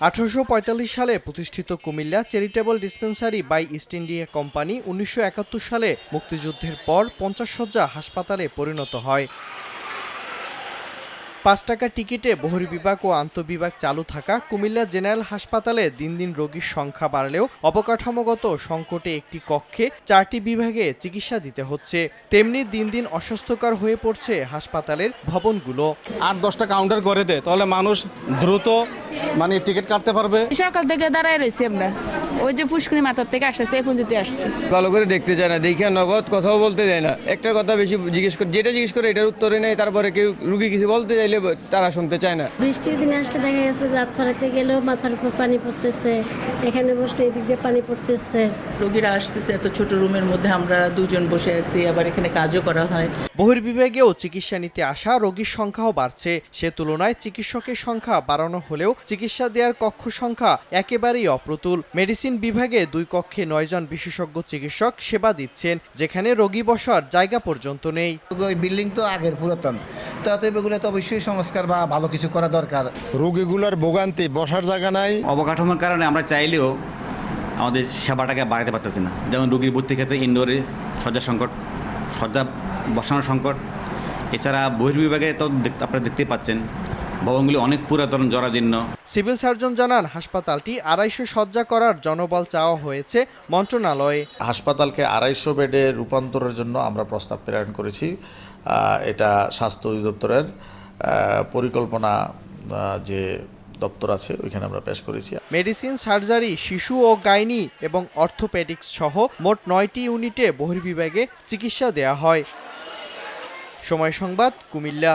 আঠারোশো পঁয়তাল্লিশ সালে প্রতিষ্ঠিত Comilla charitable dispensary by East India company উনিশশো একাত্তর সালে মুক্তিযুদ্ধের পর পঞ্চাশ শয্যা হাসপাতালে পরিণত হয়। পাঁচ টাকা টিকিটে বহির্বিভাগ ও আন্তঃবিভাগ চালু থাকা কুমিল্লা জেনারেল হাসপাতালে দিন দিন রোগীর সংখ্যা বাড়লেও অবকাঠামোগত সংকটে একটি কক্ষে চারটি বিভাগে চিকিৎসা দিতে হচ্ছে। তেমনি দিন দিন অস্বাস্থ্যকর হয়ে পড়ছে হাসপাতালের ভবনগুলো। আট দশটা কাউন্টার করে দেয় তাহলে মানুষ দ্রুত মানে টিকিট কাটতে পারবে। সকাল থেকে দাঁড়ায় রয়েছি আমরা। ওই যে পুষ্করি মাথার থেকে আসতে আসতে এই পর্যন্ত আসছি। ভালো করে দেখতে চায় না দেখে নগদ কথাও বলতে যায় না। একটা কথা বেশি জিজ্ঞেস করে যেটা জিজ্ঞেস করে এটার উত্তরে নেই তারপরে কেউ রুগী কিছু বলতে চাইলে তারা শুনতে চায় না। বৃষ্টির দিনে আসলে দেখা গেছে দাঁত ফরাতে গেলেও মাথার উপর পানি পড়তেছে এখানে বসলে এদিক দিয়ে পানি পড়তেছে। রোগীরা আসতেছে এত ছোট রুমের মধ্যে আমরা দুজন বসে আছি আবার এখানে কাজও করা হয়। বহির্বিভাগেও চিকিৎসা নিতে আসা রোগীর সংখ্যাও বাড়ছে। সে তুলনায় চিকিৎসকের সংখ্যা বাড়ানো হলেও চিকিৎসা দেওয়ার কক্ষ সংখ্যা একেবারেই অপ্রতুল। মেডিসিন বিভাগে দুই কক্ষে নয়জন বিশেষজ্ঞ চিকিৎসক সেবা দিচ্ছেন যেখানে রোগী বসার জায়গা পর্যন্ত নেই। ওই বিল্ডিং তো আগের পুরাতন। তো অতএব এগুলো তো অবশ্যই সংস্কার বা ভালো কিছু করা দরকার। রোগীগুলোর ভোগান্তি বসার জায়গা নাই। অবকাঠামোর কারণে আমরা চাইলেও আমাদের সেবাটাকে বাড়াতে পারতেছি না। যেমন রোগীর ভর্তির ক্ষেত্রে ইনডোরে শয্যা সংকট শয্যা বসানোর সংকট। এছাড়া বহির্বিভাগে তো আপনারা দেখতেই পাচ্ছেন ভবনগুলি অনেক পুরাতন জরাজীর্ণ। সিভিল সার্জন জানান হাসপাতালটি আড়াইশো শয্যা করার জনবল চাওয়া হয়েছে মন্ত্রণালয়ে। হাসপাতালকে আড়াইশো বেডে রূপান্তরের জন্য আমরা প্রস্তাব প্রেরণ করেছি। এটা স্বাস্থ্য অধিদপ্তরের পরিকল্পনা যে দপ্তর আছে ওইখানে আমরা পেশ করেছি। মেডিসিন সার্জারি শিশু ও গাইনি এবং অর্থোপেডিক্স সহ মোট নয়টি ইউনিটে বহির্বিভাগে চিকিৎসা দেয়া হয়। সময় সংবাদ কুমিল্লা।